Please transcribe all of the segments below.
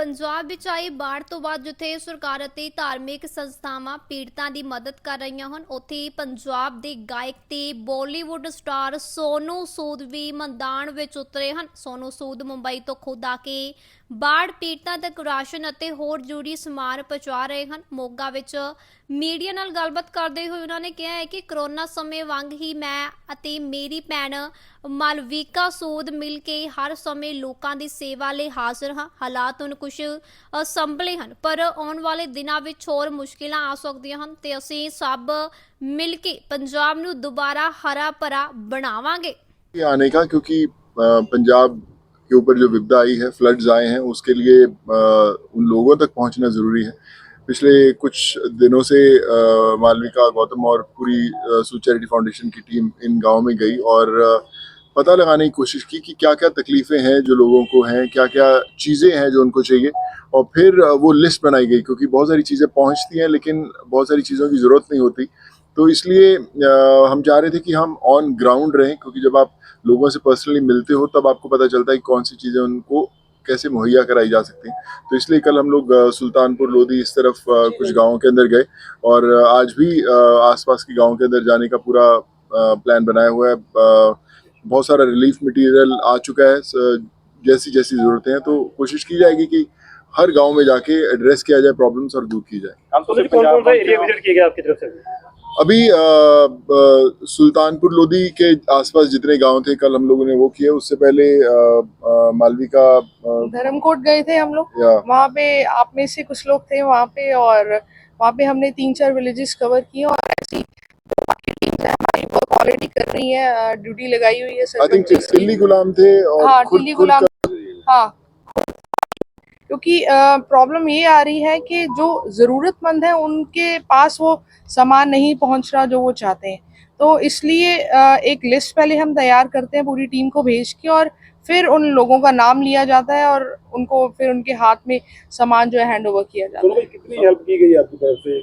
ਪੰਜਾਬ ਵਿੱਚ ਆਈ ਬਾੜ ਤੋਂ ਬਾਅਦ ਜਿੱਥੇ ਸਰਕਾਰ ਅਤੇ ਧਾਰਮਿਕ ਸੰਸਥਾਵਾਂ ਪੀੜਤਾਂ ਦੀ ਮਦਦ ਕਰ ਰਹੀਆਂ ਹਨ, ਉੱਥੇ ਹੀ ਪੰਜਾਬ ਦੇ ਗਾਇਕ ਤੇ ਬਾਲੀਵੁੱਡ ਸਟਾਰ ਸੋਨੂ ਸੂਦ ਵੀ ਮੈਦਾਨ ਵਿੱਚ ਉਤਰੇ ਹਨ। ਸੋਨੂ ਸੂਦ ਮੁੰਬਈ ਤੋਂ ਖੁਦ ਆ ਕੇ ਬਾੜ ਪੀੜਤਾਂ ਤੱਕ ਰਾਸ਼ਨ ਅਤੇ ਹੋਰ ਜ਼ਰੂਰੀ ਸਮਾਨ ਪਹੁੰਚਾ ਰਹੇ ਹਨ। ਮੋਗਾ ਵਿੱਚ ਮੀਡੀਆ ਨਾਲ ਗੱਲਬਾਤ ਕਰਦੇ ਹੋਏ ਉਹਨਾਂ ਨੇ ਕਿਹਾ ਹੈ ਕਿ ਕਰੋਨਾ ਸਮੇਂ ਵਾਂਗ ਹੀ ਮੈਂ ਅਤੇ ਮੇਰੀ ਭੈਣ ਮਲਵੀਕਾ ਸੂਦ ਮਿਲ ਕੇ ਹਰ ਸਮੇਂ ਲੋਕਾਂ ਦੀ ਸੇਵਾ ਲਈ ਹਾਜ਼ਰ ਹਾਂ। ਹਾਲਾਤ ਹੁਣ ਕੁਝ ਸੰਭਲੇ ਹਨ, ਪਰ ਆਉਣ ਵਾਲੇ ਦਿਨਾਂ ਵਿੱਚ ਹੋਰ ਮੁਸ਼ਕਿਲਾਂ ਆ ਸਕਦੀਆਂ ਹਨ ਤੇ ਅਸੀਂ ਸਭ ਮਿਲ ਕੇ ਪੰਜਾਬ ਨੂੰ ਦੁਬਾਰਾ ਹਰਾ ਭਰਾ ਬਣਾਵਾਂਗੇ। ਆਨੇ ਕਿਉਂਕਿ ਪੰਜਾਬ के ऊपर जो विपदा आई है फ्लड्स आए हैं, उसके लिए उन लोगों तक पहुँचना ज़रूरी है। पिछले कुछ दिनों से मालविका, गौतम और पूरी सू चैरिटी फाउंडेशन की टीम इन गाँव में गई और पता लगाने की कोशिश की कि क्या क्या तकलीफ़ें हैं जो लोगों को हैं क्या क्या चीज़ें हैं जो उनको चाहिए। और फिर वो लिस्ट बनाई गई क्योंकि बहुत सारी चीज़ें पहुँचती हैं, लेकिन बहुत सारी चीज़ों की ज़रूरत नहीं होती। तो इसलिए हम चाह रहे थे कि हम ऑन ग्राउंड रहें क्योंकि जब आप लोगों से पर्सनली मिलते हो तब आपको पता चलता है कि कौन सी चीज़ें उनको कैसे मुहैया कराई जा सकती हैं। तो इसलिए कल हम लोग सुल्तानपुर लोधी इस तरफ़ कुछ गाँवों के अंदर गए और आज भी आसपास के गाँव के अंदर जाने का पूरा प्लान बनाया हुआ है। बहुत सारा रिलीफ मटेरियल आ चुका है जैसी जैसी ज़रूरतें हैं तो कोशिश की जाएगी कि हर गाँव में जाके एड्रेस किया जाए प्रॉब्लम्स और दूर की जाए किया अभी सुल्तानपुर लोधी के आसपास जितने गाँव थे कल हम लोगों ने वो किए। उससे पहले मालविका अ, धर्मकोट गए थे हम लोग। वहाँ पे आप में से कुछ लोग थे वहाँ पे और वहाँ पे हमने तीन चार विलेजेस कवर किए और ऐसी ऑलरेडी कर रही है ड्यूटी लगाई हुई है आई थिंक की। गुलाम थे और हाँ गुलाम हाँ। क्योंकि प्रॉब्लम ये आ रही है कि जो ज़रूरतमंद है उनके पास वो सामान नहीं पहुँच रहा जो वो चाहते हैं। तो इसलिए एक लिस्ट पहले हम तैयार करते हैं पूरी टीम को भेज के और फिर उन लोगों का नाम लिया जाता है और उनको फिर उनके हाथ में सामान जो है हैंड ओवर किया जाता है। कितनी हेल्प की गई आपकी तरफ़ से?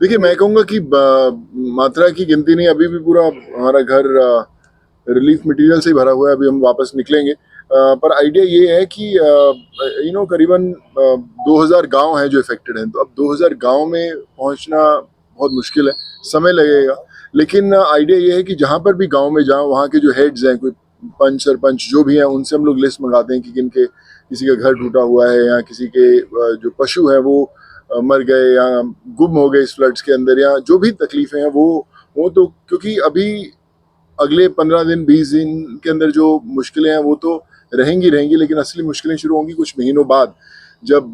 देखिए मैं कहूँगा कि मात्रा की गिनती नहीं अभी भी पूरा हमारा घर रिलीफ मटेरियल से भरा हुआ है अभी हम वापस निकलेंगे। पर आइडिया ये है कि यू नो करीबन uh, 2000 गाँव हैं जो इफेक्टेड हैं। तो अब 2000 गाँव में पहुँचना बहुत मुश्किल है समय लगेगा। लेकिन आइडिया ये है कि जहाँ पर भी गाँव में जाओ वहाँ के जो हेड्स हैं कोई पंच सरपंच जो भी हैं उनसे हम लोग लिस्ट मंगाते हैं कि किन के किसी का घर टूटा हुआ है या किसी के जो पशु हैं वो मर गए या गुम हो गए इस फ्लड्स के अंदर या जो भी तकलीफें हैं वो वो तो क्योंकि अभी अगले पंद्रह दिन बीस दिन के अंदर जो मुश्किलें हैं वो तो रहेंगी रहेंगी लेकिन असली मुश्किलें शुरू होंगी कुछ महीनों बाद जब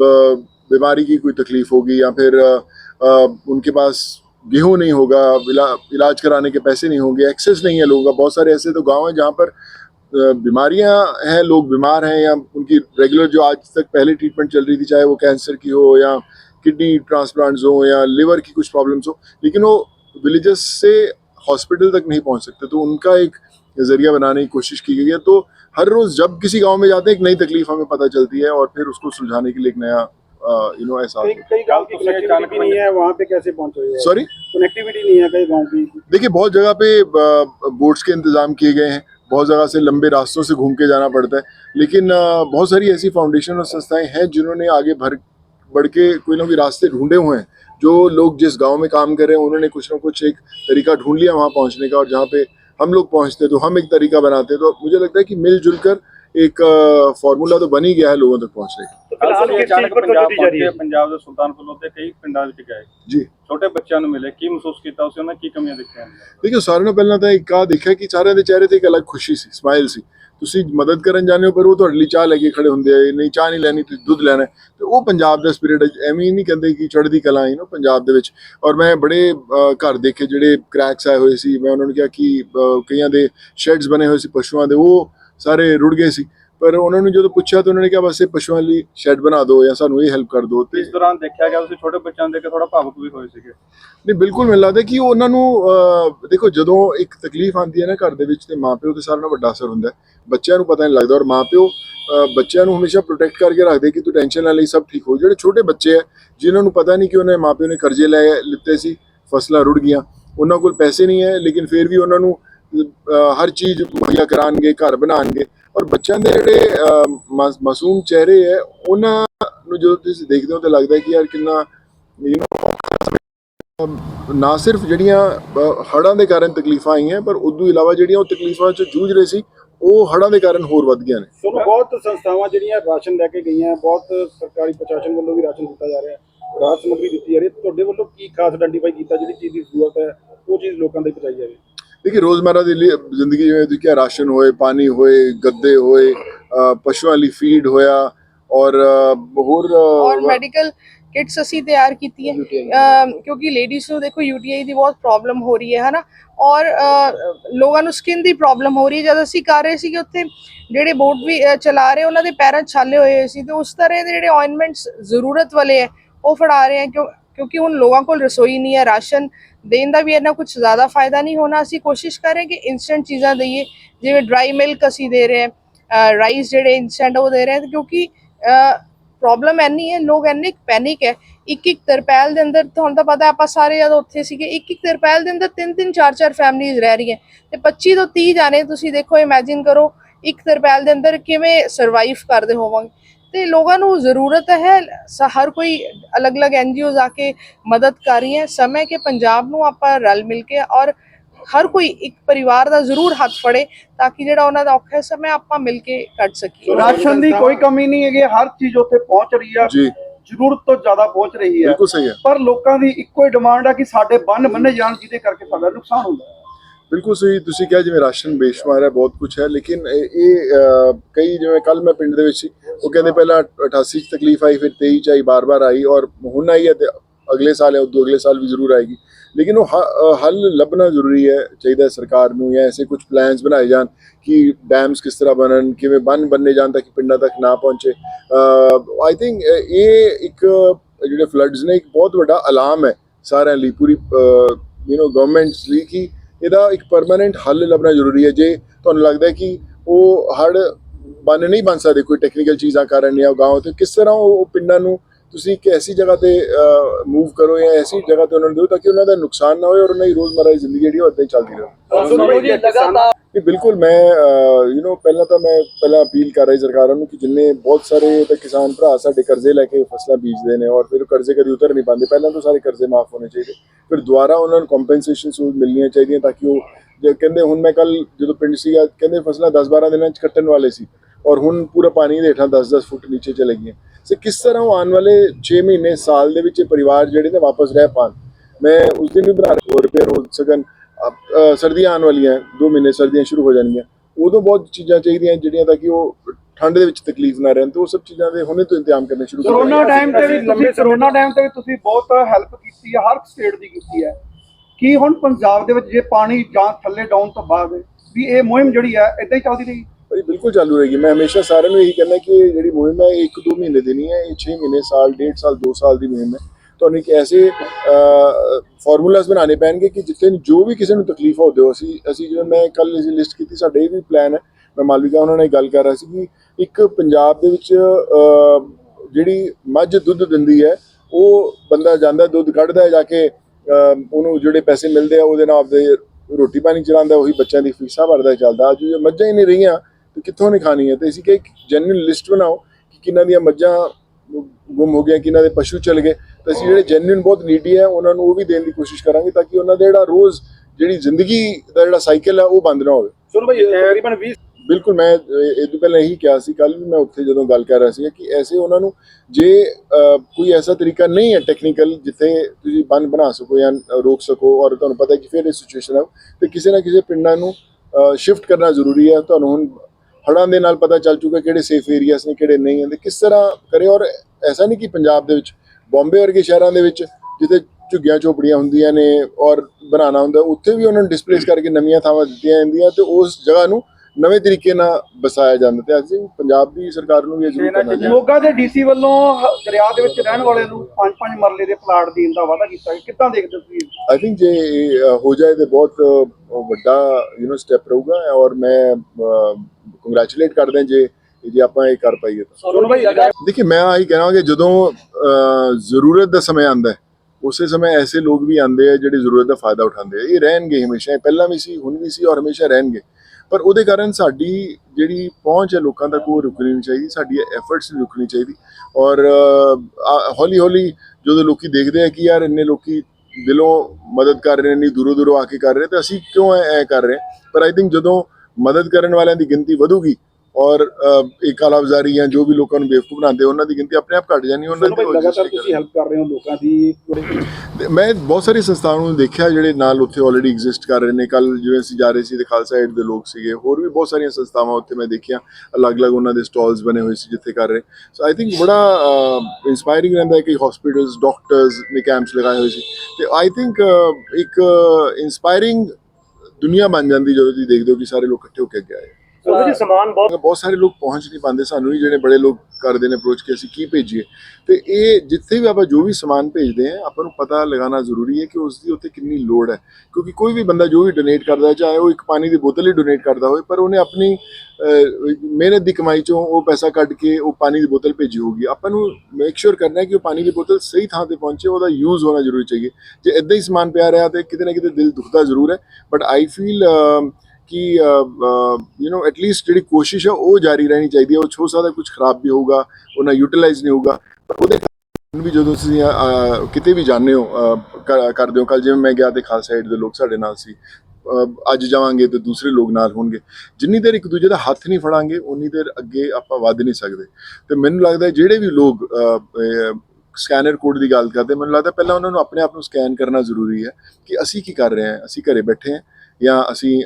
बीमारी की कोई तकलीफ़ होगी या फिर उनके पास गेहूँ नहीं होगा इला, इलाज कराने के पैसे नहीं होंगे एक्सेस नहीं है लोगों का। बहुत सारे ऐसे तो गाँव हैं जहाँ पर बीमारियाँ हैं लोग बीमार हैं या उनकी रेगुलर जो आज तक पहले ट्रीटमेंट चल रही थी चाहे वो कैंसर की हो या किडनी ट्रांसप्लांट्स हो या लिवर की कुछ प्रॉब्लम्स हो लेकिन वो विलेजेस से हॉस्पिटल तक नहीं पहुँच सकते तो उनका एक ज़रिया बनाने की कोशिश की गई है। तो हर रोज जब किसी गाँव में जाते हैं एक नई तकलीफ़ हमें पता चलती है और फिर उसको सुलझाने के लिए एक नया यू नो एहसास कई कई गाँव की कनेक्टिविटी नहीं है वहाँ पे कैसे पहुँच रही सॉरी कनेक्टिविटी नहीं है कई गाँव की। देखिए बहुत जगह पे बोट्स के इंतज़ाम किए गए हैं। बहुत जगह से लंबे रास्तों से घूम के जाना पड़ता है। लेकिन बहुत सारी ऐसी फाउंडेशन और संस्थाएँ हैं जिन्होंने आगे भर बढ़ के कोई ना कोई रास्ते ढूंढे हुए हैं। जो लोग जिस गाँव में काम कर रहे हैं उन्होंने कुछ ना कुछ एक तरीका ढूंढ लिया वहाँ पहुँचने का और जहाँ पे हम लोग पहुँचते तो हम एक तरीका बनाते तो मुझे लगता है कि मिलजुल कर एक फॉर्मूला तो बन ही गया है लोगों तक पहुँचने का तो फिलहाल किस चीज पर तवज्जो दी जा रही है ਪੰਜਾਬ ਦੇ ਸੁਲਤਾਨਪੁਰ ਲੋਧੇ ਕਈ ਪਿੰਡਾਂ ਵਿੱਚ ਗਏ जी ਛੋਟੇ ਬੱਚਿਆਂ ਨੂੰ ਮਿਲੇ ਕੀ ਮਹਿਸੂਸ ਕੀਤਾ ਉਸ ਉਹਨਾਂ ਕੀ ਕਮੀਆਂ ਦੇਖੀਆਂ ਦੇਖੋ ਸਾਰਿਆਂ ਨੂੰ ਪਹਿਲਾਂ ਤਾਂ ਇੱਕ ਆ ਦੇਖਿਆ ਕਿ ਸਾਰਿਆਂ ਦੇ ਚਿਹਰੇ ਤੇ ਇੱਕ ਅਲੱਗ ਖੁਸ਼ੀ ਸੀ ਸਮਾਈਲ ਸੀ ਤੁਸੀਂ ਮਦਦ ਕਰਨ ਜਾਂਦੇ ਹੋ, ਪਰ ਉਹ ਤੁਹਾਡੇ ਲਈ ਚਾਹ ਲੈ ਕੇ ਖੜੇ ਹੁੰਦੇ ਆ ਨਹੀਂ ਚਾਹ ਨਹੀਂ ਲੈਣੀ, ਤੁਸੀਂ ਦੁੱਧ ਲੈਣਾ ਹੈ। ਤੇ ਉਹ ਪੰਜਾਬ ਦਾ ਸਪਿਰਿਟ ਐਵੇਂ ਨਹੀਂ ਕਹਿੰਦੇ ਕਿ ਚੜ੍ਹਦੀ ਕਲਾ ਹੈ ਨਾ ਪੰਜਾਬ ਦੇ ਵਿੱਚ ਔਰ ਮੈਂ ਬੜੇ ਘਰ ਦੇਖੇ ਜਿਹੜੇ ਕ੍ਰੈਕਸ ਆਏ ਹੋਏ ਸੀ, ਮੈਂ ਉਹਨਾਂ ਨੂੰ ਕਿਹਾ ਕਿ ਕਈਆਂ ਦੇ ਸ਼ੈਡਸ ਬਣੇ ਹੋਏ ਸੀ, ਪਸ਼ੂਆਂ ਦੇ, ਉਹ ਸਾਰੇ ਰੁੜ ਗਏ ਸੀ ਪਰ ਉਹਨਾਂ ਨੂੰ ਜਦੋਂ ਪੁੱਛਿਆ ਤਾਂ ਉਹਨਾਂ ਨੇ ਕਿਹਾ ਬਸ ਇਹ ਪਸ਼ੂਆਂ ਲਈ ਸ਼ੈਡ ਬਣਾ ਦਿਓ ਜਾਂ ਸਾਨੂੰ ਇਹ ਹੈਲਪ ਕਰ ਦਿਓ ਤੇ ਇਸ ਦੌਰਾਨ ਦੇਖਿਆ ਗਿਆ ਤੁਸੀਂ ਛੋਟੇ ਬੱਚਿਆਂ ਨੂੰ ਦੇਖ ਕੇ ਥੋੜਾ ਭਾਵੁਕ ਵੀ ਹੋਏ ਸੀਗੇ। ਨਹੀਂ ਬਿਲਕੁਲ ਮੈਨੂੰ ਲੱਗਦਾ ਕਿ ਉਹਨਾਂ ਨੂੰ ਦੇਖੋ ਜਦੋਂ ਇੱਕ ਤਕਲੀਫ ਆਉਂਦੀ ਹੈ ਨਾ ਘਰ ਦੇ ਵਿੱਚ ਤੇ ਮਾਪਿਓ ਤੇ ਸਾਰਿਆਂ ਨਾਲੋਂ ਵੱਡਾ ਅਸਰ ਹੁੰਦਾ ਬੱਚਿਆਂ ਨੂੰ ਪਤਾ ਨਹੀਂ ਲੱਗਦਾ ਔਰ ਮਾਪਿਓ ਅਹ, ਬੱਚਿਆਂ ਨੂੰ ਹਮੇਸ਼ਾ ਪ੍ਰੋਟੈਕਟ ਕਰਕੇ ਰੱਖਦੇ ਕਿ ਤੂੰ ਟੈਨਸ਼ਨ ਨਾ ਲਈ ਸਭ ਠੀਕ ਹੋ। ਜਿਹੜੇ ਛੋਟੇ ਬੱਚੇ ਹੈ ਜਿਨ੍ਹਾਂ ਨੂੰ ਪਤਾ ਨਹੀਂ ਕਿ ਉਹਨਾਂ ਦੇ ਮਾਪਿਓ ਨੇ ਕਰਜ਼ੇ ਲੈ ਲਿੱਤੇ ਸੀ ਫਸਲਾਂ ਰੁੜ ਗਈਆਂ ਉਹਨਾਂ ਕੋਲ ਪੈਸੇ ਨਹੀਂ ਹੈ ਲੇਕਿਨ ਫਿਰ ਵੀ ਉਹਨਾਂ ਨੂੰ ਹਰ ਚੀਜ਼ ਮੁਹੱਈਆ ਕਰਾਣਗੇ ਘਰ ਬਣਾਣਗੇ ਔਰ ਬੱਚਿਆਂ ਦੇ ਜਿਹੜੇ ਮਾਸੂਮ ਚਿਹਰੇ ਹੈ ਉਹਨਾਂ ਨੂੰ ਜਦੋਂ ਤੁਸੀਂ ਦੇਖਦੇ ਹੋ ਤਾਂ ਲੱਗਦਾ ਕਿ ਯਾਰ ਕਿੰਨਾ you know, ਨਾ ਸਿਰਫ ਜਿਹੜੀਆਂ ਅ, ਹੜ੍ਹਾਂ ਦੇ ਕਾਰਨ ਤਕਲੀਫਾਂ ਆਈਆਂ ਪਰ ਉਦੋਂ ਇਲਾਵਾ ਜਿਹੜੀਆਂ ਉਹ ਤਕਲੀਫਾਂ 'ਚ ਜੂਝ ਰਹੇ ਸੀ ਉਹ ਹੜ੍ਹਾਂ ਦੇ ਕਾਰਨ ਹੋਰ ਵੱਧ ਗਈਆਂ ਨੇ। ਸੋ ਬਹੁਤ ਸੰਸਥਾਵਾਂ ਜਿਹੜੀਆਂ ਰਾਸ਼ਨ ਲੈ ਕੇ ਗਈਆਂ ਬਹੁਤ ਸਰਕਾਰੀ ਪ੍ਰਸ਼ਾਸਨ ਵੱਲੋਂ ਵੀ ਰਾਸ਼ਨ ਦਿੱਤਾ ਜਾ ਰਿਹਾ ਹੈ ਰਾਹਤ ਸਮੱਗਰੀ ਦਿੱਤੀ ਜਾ ਰਹੀ ਹੈ। ਤੁਹਾਡੇ ਵੱਲੋਂ ਕੀ ਖਾਸ ਆਇਡੈਂਟੀਫਾਈ ਕੀਤਾ ਜਿਹੜੀ ਚੀਜ਼ ਦੀ ਜ਼ਰੂਰਤ ਹੈ ਉਹ ਚੀਜ਼ ਲੋਕਾਂ ਦੇ ਪਹੁੰਚਾਈ ਜਾਵੇ देखिए रोज़मर्रा की ज़िंदगी में क्या राशन होए पानी होए गद्दे होए ਪਸ਼ੂਆਂ ਲਈ ਫੀਡ ਹੋਇਆ ਔਰ ਹੋਰ ਮੈਡੀਕਲ ਕਿਟਸ ਅਸੀਂ ਤਿਆਰ ਕੀਤੀ ਹੈ ਕਿਉਂਕਿ ਲੇਡੀਜ਼ ਨੂੰ ਦੇਖੋ ਯੂਟੀਆਈ ਦੀ ਬਹੁਤ ਪ੍ਰੋਬਲਮ ਹੋ ਰਹੀ ਹੈ ਹਨਾ ਔਰ ਲੋਕਾਂ ਨੂੰ ਸਕਿਨ ਦੀ ਪ੍ਰੋਬਲਮ ਹੋ ਰਹੀ ਹੈ ਜਦ ਅਸੀਂ ਕਰ ਰਹੇ ਸੀਗੇ ਉੱਥੇ ਜਿਹੜੇ ਬੋਟ ਵੀ ਚਲਾ ਰਹੇ ਉਹਨਾਂ ਦੇ ਪੈਰਾਂ ਛਾਲੇ ਹੋਏ ਸੀ ਤੇ ਉਸ ਤਰ੍ਹਾਂ ਦੇ ਜਿਹੜੇ ਆਇਨਮੈਂਟਸ ਜ਼ਰੂਰਤ ਵਾਲੇ ਹੈ ਉਹ ਫੜਾ ਰਹੇ ਹੈ ਕਿਉਂ ਕਿਉਂਕਿ ਹੁਣ ਲੋਕਾਂ ਕੋਲ ਰਸੋਈ ਨਹੀਂ ਹੈ, ਰਾਸ਼ਨ ਦੇਣ ਦਾ ਵੀ ਇਹਨਾਂ ਕੁਝ ਜ਼ਿਆਦਾ ਫਾਇਦਾ ਨਹੀਂ ਹੋਣਾ, ਅਸੀਂ ਕੋਸ਼ਿਸ਼ ਕरें ਕਿ ਇਨਸਟੈਂਟ ਚੀਜ਼ਾਂ ਦਈਏ, ਜਿਵੇਂ ਡਰਾਈ ਮਿਲਕ ਅਸੀਂ ਦੇ ਰਹੇ ਹਾਂ ਰਾਈਸ ਜਿਹੜੇ ਇਨਸਟੈਂਟ ਉਹ ਦੇ ਰਹੇ ਹਾਂ, ਕਿਉਂਕਿ ਪ੍ਰੋਬਲਮ ਐਨੀ ਹੈ, ਲੋਕ ਐਨੇ ਪੈਨਿਕ ਹੈ ਇੱਕ ਇੱਕ ਤਰਪੈਲ ਦੇ ਅੰਦਰ ਤੁਹਾਨੂੰ ਤਾਂ ਪਤਾ ਆਪਾਂ ਸਾਰੇ ਜਦੋਂ ਉੱਥੇ ਸੀਗੇ ਇੱਕ ਇੱਕ ਤਰਪੈਲ ਦੇ ਅੰਦਰ ਤਿੰਨ ਤਿੰਨ ਚਾਰ ਚਾਰ ਫੈਮਲੀਜ਼ ਰਹਿ ਰਹੀਆਂ, ਤੇ 25 ਤੋਂ 30 ਜਾਣੇ ਤੁਸੀਂ ਦੇਖੋ ਇਮੇਜਿਨ ਕਰੋ, ਇੱਕ ਤਰਪੈਲ ਦੇ ਅੰਦਰ ਕਿਵੇਂ ਸਰਵਾਈਵ ਕਰਦੇ ਹੋਵਾਂਗੇ। ਤੇ ਲੋਕਾਂ ਨੂੰ ਜ਼ਰੂਰਤ ਹੈ ਹਰ ਕੋਈ ਅਲੱਗ-ਅਲੱਗ ਐਨਜੀਓਜ਼ ਆ ਕੇ ਮਦਦ ਕਰ ਰਹੀ ਹੈ। ਸਮੇਂ ਕਿ ਪੰਜਾਬ ਨੂੰ ਆਪਾਂ ਰਲ ਮਿਲ ਕੇ ਔਰ ਹਰ ਕੋਈ ਇੱਕ ਪਰਿਵਾਰ ਦਾ ਜ਼ਰੂਰ ਹੱਥ ਫੜੇ ਤਾਂ ਕਿ ਜਿਹੜਾ ਉਹਨਾਂ ਦਾ ਔਖਾ ਸਮਾਂ ਆਪਾਂ ਮਿਲ ਕੇ ਕੱਢ ਸਕੀਏ। ਰਾਸ਼ਨ ਦੀ ਕੋਈ ਕਮੀ ਨਹੀਂ ਹੈਗੀ ਹਰ ਚੀਜ਼ ਉੱਥੇ ਪਹੁੰਚ ਰਹੀ ਆ। ਜੀ। ਜ਼ਰੂਰਤ ਤੋਂ ਜ਼ਿਆਦਾ ਪਹੁੰਚ ਰਹੀ ਹੈ ਬਿਲਕੁਲ ਸਹੀ ਹੈ। ਪਰ ਲੋਕਾਂ ਦੀ ਇੱਕੋ ਹੀ ਡਿਮਾਂਡ ਆ ਕਿ ਸਾਡੇ ਬੰਨ ਬੰਨੇ ਜਾਣ ਜਿਹਦੇ ਕਰਕੇ ਸਾਡਾ ਨੁਕਸਾਨ ਹੁੰਦਾ। ਹੈ ਬਿਲਕੁਲ ਸਹੀ ਤੁਸੀਂ ਕਿਹਾ, ਜਿਵੇਂ ਰਾਸ਼ਨ ਬੇਸ਼ੁਮਾਰ ਹੈ, ਬਹੁਤ ਕੁਝ ਹੈ, ਲੇਕਿਨ ਇਹ ਕਈ ਜਿਵੇਂ ਕੱਲ ਮੈਂ ਪਿੰਡ ਦੇ ਵਿੱਚ ਸੀ, ਉਹ ਕਹਿੰਦੇ ਪਹਿਲਾਂ 88 ਚ ਤਕਲੀਫ ਆਈ, ਫਿਰ 23 ਚ ਆਈ, ਬਾਰ-ਬਾਰ ਆਈ ਔਰ ਹੁਣ ਆਈ ਹੈ ਤੇ ਅਗਲੇ ਸਾਲ ਹੈ, ਉਦੋਂ ਅਗਲੇ ਸਾਲ ਵੀ ਜ਼ਰੂਰ ਆਏਗੀ। ਲੇਕਿਨ ਉਹ ਹ- ਹੱਲ ਲੱਭਣਾ ਜ਼ਰੂਰੀ ਹੈ, ਚਾਹੀਦਾ ਸਰਕਾਰ ਨੂੰ ਜਾਂ ਐਸੇ ਕੁਝ ਪਲਾਨਸ ਬਣਾਏ ਜਾਣ ਕਿ ਡੈਮਸ ਕਿਸ ਤਰ੍ਹਾਂ ਬਣਨ, ਕਿਵੇਂ ਬੰਨ ਬੰਨੇ ਜਾਣ ਤਾਂ ਕਿ ਪਿੰਡਾਂ ਤੱਕ ਨਾ ਪਹੁੰਚੇ। ਆਈ ਥਿੰਕ ਇਹ ਇੱਕ ਜਿਹੜੇ ਫਲੱਡਸ ਨੇ, ਇੱਕ ਬਹੁਤ ਵੱਡਾ ਅਲਾਰਮ ਹੈ ਸਾਰਿਆਂ ਲਈ, ਪੂਰੀ ਯੂ نو ਗਵਰਨਮੈਂਟਸ ਲਈ ਕਿ ਇਹਦਾ ਇੱਕ ਪਰਮਾਨੈਂਟ ਹੱਲ ਲੱਭਣਾ ਜ਼ਰੂਰੀ ਹੈ ਜੇ ਤੁਹਾਨੂੰ ਲੱਗਦਾ ਹੈ ਕਿ ਉਹ ਹੜ ਬਣ ਨਹੀਂ ਬਣ ਸਕਦੇ, ਕੋਈ ਟੈਕਨੀਕਲ ਚੀਜ਼ਾਂ ਕਾਰਨ ਜਾਂ ਗਾਉਂ ਤੇ ਕਿਸ ਤਰ੍ਹਾਂ ਉਹ ਪਿੰਡਾਂ ਨੂੰ ਤੁਸੀਂ ਇੱਕ ਐਸੀ ਜਗ੍ਹਾ ਤੇ ਮੂਵ ਕਰੋ ਜਾਂ ਐਸੀ ਜਗ੍ਹਾ ਤੇ ਉਹਨਾਂ ਨੂੰ ਦਿਓ ਤਾਂ ਕਿ ਉਹਨਾਂ ਦਾ ਨੁਕਸਾਨ ਨਾ ਹੋਏ ਔਰ ਉਹਨਾਂ ਦੀ ਰੋਜ਼ਮਰਰਾ ਦੀ ਜ਼ਿੰਦਗੀ ਜਿਹੜੀ ਉਹ ਏਦਾਂ ਹੀ ਚੱਲਦੀ ਰਹੇ। ਇਹ ਬਿਲਕੁਲ ਮੈਂ ਯੂ نو ਪਹਿਲਾਂ ਤਾਂ ਮੈਂ ਪਹਿਲਾਂ ਅਪੀਲ ਕਰ ਰਹੀ ਸਰਕਾਰਾਂ ਨੂੰ ਕਿ ਜਿੰਨੇ ਬਹੁਤ ਸਾਰੇ ਤਾਂ ਕਿਸਾਨ ਭਰਾ ਸਾਡੇ ਕਰਜ਼ੇ ਲੈ ਕੇ ਫਸਲਾਂ ਬੀਜਦੇ ਨੇ ਔਰ ਫਿਰ ਉਹ ਕਰਜ਼ੇ ਕਦੀ ਉਤਰ ਨਹੀਂ ਪਾਉਂਦੇ। ਪਹਿਲਾਂ ਤਾਂ ਸਾਰੇ ਕਰਜ਼ੇ ਮਾਫ ਹੋਣੇ ਚਾਹੀਦੇ। ਫਿਰ ਦੁਬਾਰਾ ਉਹਨਾਂ ਨੂੰ ਕੰਪਨਸੇਸ਼ਨ ਸੂ ਮਿਲਣੀਆਂ ਚਾਹੀਦੀਆਂ ਤਾਂ ਕਿ ਉਹ ਜੇ ਕਹਿੰਦੇ ਹੁਣ ਮੈਂ ਕੱਲ ਜਦੋਂ ਪਿੰਡ ਸੀਗਾ, ਕਹਿੰਦੇ ਫਸਲਾਂ 10-12 ਦਿਨਾਂ ਚ ਕੱਟਣ ਵਾਲੇ ਸੀ ਔਰ ਹੁਣ ਪੂਰਾ ਪਾਣੀ ਦੇ ਹੇਠਾਂ 10-10 ਫੁੱਟ ਨੀਚੇ ਚਲੇ ਗਈਆਂ। ਸੇ ਕਿਸ ਤਰ੍ਹਾਂ ਉਹ ਆਉਣ ਵਾਲੇ 6 ਮਹੀਨੇ, ਸਾਲ ਦੇ ਵਿੱਚ ਇਹ ਪਰਿਵਾਰ ਜਿਹੜੇ ਨੇ ਵਾਪਸ ਰਹਿ ਪਾਣ। ਮੈਂ ਉਸ ਦਿਨ ਵੀ ਬਣਾ ਰਿਹਾ ਹੋਰ ਰਿਪੇਅਰ ਹੋ ਸਕਣ ਸਰਦੀਆਂ ਆਉਣ ਵਾਲੀਆਂ ਦੋ ਮਹੀਨੇ ਸਰਦੀਆਂ ਸ਼ੁਰੂ ਹੋ ਜਾਣਗੀਆਂ। ਉਦੋਂ ਬਹੁਤ ਚੀਜ਼ਾਂ ਚਾਹੀਦੀਆਂ ਜਿਹੜੀਆਂ ਤਾਂ ਕਿ ਉਹ ਠੰਡ ਦੇ ਵਿੱਚ ਤਕਲੀਫ ਨਾ ਰਹਿਣ ਤੇ ਉਹ ਸਭ ਚੀਜ਼ਾਂ ਦੇ ਹੁਣੇ ਤੋਂ ਇੰਤਜ਼ਾਮ ਕਰਨੇ ਸ਼ੁਰੂ ਕਰ। ਕਰੋਨਾ ਟਾਈਮ ਤੇ ਵੀ ਲੰਬੇ ਤੁਸੀਂ ਕਰੋਨਾ ਟਾਈਮ ਤੇ ਵੀ ਤੁਸੀਂ ਬਹੁਤ ਹੈਲਪ ਕੀਤੀ ਹੈ ਹਰ ਸਟੇਟ ਦੀ ਕੀਤੀ ਹੈ। ਕੀ ਹੁਣ ਪੰਜਾਬ ਦੇ ਵਿੱਚ ਜੇ ਪਾਣੀ ਜਾਂ ਥੱਲੇ ਡਾਊਨ ਤੋਂ ਬਾਅਦ ਵੀ ਇਹ ਮੁਹਿੰਮ ਜਿਹੜੀ ਹੈ ਇਦਾਂ ਹੀ ਚੱਲਦੀ ਰਹੀ ਭਾਈ ਬਿਲਕੁਲ ਚਾਲੂ ਰਹੇਗੀ। ਮੈਂ ਹਮੇਸ਼ਾ ਸਾਰਿਆਂ ਨੂੰ ਇਹੀ ਕਹਿੰਦਾ ਕਿ ਜਿਹੜੀ ਮੁਹਿੰਮ ਹੈ ਇਹ ਇੱਕ ਦੋ ਮਹੀਨੇ ਦੀ ਨਹੀਂ ਹੈ ਇਹ 6 ਮਹੀਨੇ ਸਾਲ ਡੇਢ ਸਾਲ 2 ਸਾਲ ਦੀ ਮੁਹਿੰਮ ਹੈ। ਤੁਹਾਨੂੰ ਇੱਕ ਐਸੇ ਫਾਰਮੂਲਾਸ ਬਣਾਉਣੇ ਪੈਣਗੇ ਕਿ ਜਿੱਥੇ ਜੋ ਵੀ ਕਿਸੇ ਨੂੰ ਤਕਲੀਫ ਹੋਵੇ ਹੋ ਅਸੀਂ ਅਸੀਂ ਜਿਵੇਂ ਮੈਂ ਕੱਲ ਲਿਸਟ ਕੀਤੀ, ਸਾਡੇ ਇਹ ਵੀ ਪਲਾਨ ਹੈ। ਮੈਂ ਮਾਲਵਿਕਾ ਉਹਨਾਂ ਨਾਲ ਗੱਲ ਕਰ ਰਿਹਾ ਸੀ ਕਿ ਇੱਕ ਪੰਜਾਬ ਦੇ ਵਿੱਚ ਜਿਹੜੀ ਮੱਝ ਦੁੱਧ ਦਿੰਦੀ ਹੈ, ਉਹ ਬੰਦਾ ਜਾਂਦਾ, ਦੁੱਧ ਕੱਢਦਾ ਹੈ, ਜਾ ਕੇ ਉਹਨੂੰ ਜਿਹੜੇ ਪੈਸੇ ਮਿਲਦੇ ਆ, ਉਹਦੇ ਨਾਲ ਆਪਦੇ ਰੋਟੀ ਪਾਣੀ ਚਲਾਉਂਦਾ, ਉਹੀ ਬੱਚਿਆਂ ਦੀ ਫੀਸਾਂ ਭਰਦਾ ਚੱਲਦਾ। ਅੱਜ ਜੇ ਮੱਝਾਂ ਹੀ ਨਹੀਂ ਰਹੀਆਂ, ਤੇ ਕਿੱਥੋਂ ਨਹੀਂ ਖਾਣੀ ਹੈ ਤੇ ਅਸੀਂ ਕਿ ਇੱਕ ਲਿਸਟ ਬਣਾਓ ਕਿ ਕਿੰਨਾਂ ਦੀਆਂ ਮੱਝਾਂ ਗੁੰਮ ਹੋ ਗਈਆਂ, ਕਿੰਨਾਂ ਦੇ ਪਸ਼ੂ ਚਲ ਗਏ। ਤੇ ਅਸੀਂ ਜਿਹੜੇ ਜੈਨੂਇਨ ਬਹੁਤ ਨੀਡੀ ਹੈ ਉਹਨਾਂ ਨੂੰ ਉਹ ਵੀ ਦੇਣ ਦੀ ਕੋਸ਼ਿਸ਼ ਕਰਾਂਗੇ ਤਾਂ ਕਿ ਉਹਨਾਂ ਦਾ ਜਿਹੜਾ ਰੋਜ਼ ਜਿਹੜੀ ਜ਼ਿੰਦਗੀ ਦਾ ਜਿਹੜਾ ਸਾਈਕਲ ਹੈ ਉਹ ਬੰਦ ਨਾ ਹੋਵੇ। ਸੁਣ ਭਾਈ ਤਕਰੀਬਨ 20 ਬਿਲਕੁਲ ਮੈਂ ਇਹ ਤੋਂ ਪਹਿਲਾਂ ਇਹੀ ਕਿਹਾ ਸੀ ਕੱਲ ਵੀ ਮੈਂ ਉੱਥੇ ਜਦੋਂ ਗੱਲ ਕਰ ਰਿਹਾ ਸੀ ਕਿ ਐਸੇ ਉਹਨਾਂ ਨੂੰ ਜੇ ਕੋਈ ਐਸਾ ਤਰੀਕਾ ਨਹੀਂ ਹੈ ਟੈਕਨੀਕਲ ਜਿੱਥੇ ਤੁਸੀਂ ਬੰਨ ਬਣਾ ਸਕੋ ਜਾਂ ਰੋਕ ਸਕੋ ਔਰ ਤੁਹਾਨੂੰ ਪਤਾ ਕਿ ਫਿਰ ਇਹ ਸਿਚੁਏਸ਼ਨ ਆ ਤੇ ਕਿਸੇ ਨਾ ਕਿਸੇ ਪਿੰਡਾਂ ਨੂੰ ਸ਼ਿਫਟ ਕਰਨਾ ਜ਼ਰੂਰੀ ਹੈ। ਤੁਹਾਨੂੰ ਹੁਣ ਹੜ੍ਹਾਂ ਦੇ ਨਾਲ ਪਤਾ ਚੱਲ ਚੁੱਕਾ ਕਿਹੜੇ ਸੇਫ ਏਰੀਆਸ ਨੇ ਕਿਹੜੇ ਨਹੀਂ ਹਨ ਤੇ ਕਿਸ ਤਰ੍ਹਾਂ ਕਰੇ ਔਰ ਐਸਾ ਨਹੀਂ ਕਿ ਪੰਜਾਬ ਦੇ ਵਿੱਚ ਬੰਬੇ ਵਰਗੇ ਸ਼ਹਿਰਾਂ ਦੇ ਵਿੱਚ ਜਿੱਥੇ ਝੁੱਗੀਆਂ ਝੋਪੜੀਆਂ ਹੁੰਦੀਆਂ ਨੇ ਔਰ ਬਣਾਉਣਾ ਹੁੰਦਾ ਉੱਥੇ ਵੀ ਉਹਨਾਂ ਨੂੰ ਡਿਸਪਲੇਸ ਕਰਕੇ ਨਵੀਆਂ ਥਾਵਾਂ ਦਿੱਤੀਆਂ ਜਾਂਦੀਆਂ ਤੇ ਉਸ ਜਗ੍ਹਾ ਨੂੰ ਨਵੇਂ ਤਰੀਕੇ ਨਾਲ ਬਸਾਇਆ ਜਾਂਦਾ ਤੇ ਅਸੀਂ ਪੰਜਾਬ ਦੀ ਸਰਕਾਰ ਨੂੰ ਵੀ ਇਹ ਜ਼ਰੂਰ ਕਰਨਾ ਚਾਹੀਦਾ। ਮੋਗਾ ਦੇ ਡੀਸੀ ਵੱਲੋਂ ਦਰਿਆ ਦੇ ਵਿੱਚ ਰਹਿਣ ਵਾਲੇ ਨੂੰ ਪੰਜ ਪੰਜ ਮਰਲੇ ਦੇ ਪਲਾਟ ਦੇਣ ਦਾ ਵਾਅਦਾ ਕੀਤਾ ਗਿਆ। ਕਿੱਦਾਂ ਦੇਖਦੇ ਹੋ ਤੁਸੀਂ ਆਈ ਥਿੰਕ ਜੇ ਹੋ ਜਾਏ ਤੇ ਬਹੁਤ ਵੱਡਾ ਯੂ نو ਸਟੈਪ ਰਹੂਗਾ ਔਰ ਮੈਂ ਕੰਗ੍ਰੈਚੁਲੇਟ ਕਰਦਾ ਜੇ ਜੇ ਆਪਾਂ ਇਹ ਕਰ ਪਾਈਏ ਤਾਂ। ਦੇਖिए ਮੈਂ ਆਹੀ ਕਹਿਣਾ ਕਿ ਜਦੋਂ ਜ਼ਰੂਰਤ ਦਾ ਸਮੇਂ ਆਂਦਾ ਹੈ ਉਸੇ ਸਮੇਂ ਐਸੇ ਲੋਕ ਵੀ ਆਂਦੇ ਆ ਜਿਹੜੇ ਜ਼ਰੂਰਤ ਦਾ ਫਾਇਦਾ ਉਠਾਉਂਦੇ ਆ। ਇਹ ਰਹਿਣਗੇ ਹਮੇਸ਼ਾ ਪਹਿਲਾਂ ਵੀ ਸੀ ਹੁਣ ਵੀ ਸੀ ਔਰ ਹਮੇਸ਼ਾ ਰਹਿਣਗੇ। ਪਰ ਉਹਦੇ ਕਾਰਨ ਸਾਡੀ ਜਿਹੜੀ ਪਹੁੰਚ ਹੈ ਲੋਕਾਂ ਤੱਕ ਉਹ ਰੁਕਣੀ ਨਹੀਂ ਚਾਹੀਦੀ ਸਾਡੀ ਐਫਰਟਸ ਨਹੀਂ ਰੁਕਣੀ ਚਾਹੀਦੀ। ਔਰ ਹੌਲੀ ਹੌਲੀ ਜਦੋਂ ਲੋਕੀ ਦੇਖਦੇ ਆ ਕਿ ਯਾਰ ਇੰਨੇ ਲੋਕੀ ਦਿਲੋਂ ਮਦਦ ਕਰ ਰਹੇ ਨੇ ਨਹੀਂ ਦੂਰੋਂ ਦੂਰੋਂ ਆ ਕੇ ਕਰ ਰਹੇ ਤੇ ਅਸੀਂ ਕਿਉਂ ਐ ਐ ਕਰ ਰਹੇ? ਪਰ ਆਈ ਥਿੰਕ ਜਦੋਂ ਮਦਦ ਕਰਨ ਵਾਲਿਆਂ ਦੀ ਗਿਣਤੀ ਵਧੂਗੀ ਔਰ ਇਹ ਕਾਲਾਬਾਜ਼ਾਰੀ ਜਾਂ ਜੋ ਵੀ ਲੋਕਾਂ ਨੂੰ ਬੇਵਕੂਫ ਬਣਾਉਂਦੇ ਉਹਨਾਂ ਦੀ ਗਿਣਤੀ ਆਪਣੇ ਆਪ ਘਟ ਜਾਣੀ ਉਹਨਾਂ ਦੀ ਲਗਾਤਾਰ ਤੁਸੀਂ ਹੈਲਪ ਕਰ ਰਹੇ ਹੋ ਲੋਕਾਂ ਦੀ ਮੈਂ ਬਹੁਤ ਸਾਰੀ ਸੰਸਥਾਵਾਂ ਨੂੰ ਦੇਖਿਆ ਜਿਹੜੇ ਨਾਲ ਉੱਥੇ ਆਲਰੇਡੀ ਐਗਜ਼ਿਸਟ ਕਰ ਰਹੇ ਨੇ। ਕੱਲ ਜਿਵੇਂ ਅਸੀਂ ਜਾ ਰਹੇ ਸੀ ਤੇ ਖਾਲਸਾ ਏਡ ਦੇ ਲੋਕ ਸੀਗੇ ਹੋਰ ਵੀ ਬਹੁਤ ਸਾਰੀਆਂ ਸੰਸਥਾਵਾਂ ਉੱਥੇ ਮੈਂ ਦੇਖੀਆਂ। ਅਲੱਗ-ਅਲੱਗ ਉਹਨਾਂ ਦੇ ਸਟਾਲਸ ਬਣੇ ਹੋਏ ਸੀ ਜਿੱਥੇ ਕਰ ਰਹੇ। ਸੋ ਆਈ ਥਿੰਕ ਬੜਾ ਇਨਸਪਾਇਰਿੰਗ ਰਹਿੰਦਾ ਹੈ ਕਿ ਹਸਪੀਟਲਸ ਡਾਕਟਰਸ ਨੇ ਕੈਂਪਸ ਲਗਾਏ ਹੋਏ ਸੀ। ਤੇ ਆਈ ਥਿੰਕ ਇੱਕ ਇਨਸਪਾਇਰਿੰਗ ਦੁਨੀਆ ਬਣ ਜਾਂਦੀ ਜਦੋਂ ਤੁਸੀਂ ਦੇਖਦੇ ਹੋ ਕਿ ਸਾਰੇ ਲੋਕ ਇਕੱਠੇ ਹੋ ਕੇ ਅੱਗੇ ਆਏ। ਉਹਦੇ ਸਮਾਨ ਬਹੁਤ ਬਹੁਤ ਸਾਰੇ ਲੋਕ ਪਹੁੰਚ ਨਹੀਂ ਪਾਉਂਦੇ ਸਾਨੂੰ ਹੀ ਜਿਹੜੇ ਬੜੇ ਲੋਕ ਕਰਦੇ ਨੇ ਅਪਰੋਚ ਕਿ ਅਸੀਂ ਕੀ ਭੇਜੀਏ। ਤੇ ਇਹ ਜਿੱਥੇ ਵੀ ਆਪਾਂ ਜੋ ਵੀ ਸਮਾਨ ਭੇਜਦੇ ਆ ਆਪਾਂ ਨੂੰ ਪਤਾ ਲਗਾਉਣਾ ਜ਼ਰੂਰੀ ਹੈ ਕਿ ਉਸ ਦੀ ਉੱਥੇ ਕਿੰਨੀ ਲੋੜ ਹੈ। ਕਿਉਂਕਿ ਕੋਈ ਵੀ ਬੰਦਾ ਜੋ ਵੀ ਡੋਨੇਟ ਕਰਦਾ ਚਾਹੇ ਉਹ ਇੱਕ ਪਾਣੀ ਦੀ ਬੋਤਲ ਹੀ ਡੋਨੇਟ ਕਰਦਾ ਹੋਵੇ ਪਰ ਉਹਨੇ ਆਪਣੀ ਮਿਹਨਤ ਦੀ ਕਮਾਈ ਚੋਂ ਉਹ ਪੈਸਾ ਕੱਢ ਕੇ ਉਹ ਪਾਣੀ ਦੀ ਬੋਤਲ ਭੇਜੀ ਹੋਊਗੀ। ਆਪਾਂ ਨੂੰ ਮੇਕ ਸ਼ੋਰ ਕਰਨਾ ਹੈ ਕਿ ਉਹ ਪਾਣੀ ਦੀ ਬੋਤਲ ਸਹੀ ਥਾਂ ਤੇ ਪਹੁੰਚੇ ਉਹਦਾ ਯੂਜ਼ ਹੋਣਾ ਜ਼ਰੂਰੀ ਚਾਹੀਏ। ਜੇ ਇਦਾਂ ਹੀ ਸਮਾਨ ਪਿਆ ਰਿਹਾ ਤੇ ਕਿਤੇ ਨਾ ਕਿਤੇ ਦਿਲ ਦੁਖਦਾ ਜ਼ਰੂਰ ਹੈ ਬਟ ਆਈ ਫੀਲ ਕਿ ਯੂ نو ਐਟਲੀਸਟ ਜਿਹੜੀ ਕੋਸ਼ਿਸ਼ ਹੈ ਉਹ ਜਾਰੀ ਰਹਿਣੀ ਚਾਹੀਦੀ ਹੈ ਉਹ ਹੋ ਸਕਦਾ ਕੁਝ ਖਰਾਬ ਵੀ ਹੋਊਗਾ ਉਹਨਾਂ ਯੂਟਿਲਾਈਜ਼ ਨਹੀਂ ਹੋਊਗਾ ਪਰ ਉਹਦੇ ਕਾਰਨ ਵੀ ਜਦੋਂ ਤੁਸੀਂ ਕਿਤੇ ਵੀ ਜਾਂਦੇ ਹੋ ਕਰਦੇ ਹੋ ਕੱਲ ਜਿਵੇਂ ਮੈਂ ਗਿਆ ਤੇ ਖਾਲਸਾ ਏਡ ਦੇ ਲੋਕ ਸਾਡੇ ਨਾਲ ਸੀ ਅੱਜ ਜਾਵਾਂਗੇ ਤੇ ਦੂਸਰੇ ਲੋਕ ਨਾਲ ਹੋਣਗੇ ਜਿੰਨੀ ਦੇਰ ਇੱਕ ਦੂਜੇ ਦਾ ਹੱਥ ਨਹੀਂ ਫੜਾਂਗੇ ਉਨੀ ਦੇਰ ਅੱਗੇ ਆਪਾਂ ਵੱਧ ਨਹੀਂ ਸਕਦੇ ਤੇ ਮੈਨੂੰ ਲੱਗਦਾ ਜਿਹੜੇ ਵੀ ਲੋਕ ਸਕੈਨਰ ਕੋਡ ਦੀ ਗੱਲ ਕਰਦੇ ਮੈਨੂੰ ਲੱਗਦਾ ਪਹਿਲਾਂ ਉਹਨਾਂ ਨੂੰ ਆਪਣੇ ਆਪ ਨੂੰ ਸਕੈਨ ਕਰਨਾ ਜ਼ਰੂਰੀ ਹੈ ਕਿ ਅਸੀਂ ਕੀ ਕਰ ਰਹੇ ਹਾਂ ਅਸੀਂ ਘਰੇ ਬੈਠੇ ਹਾਂ ਜਾਂ ਅਸੀਂ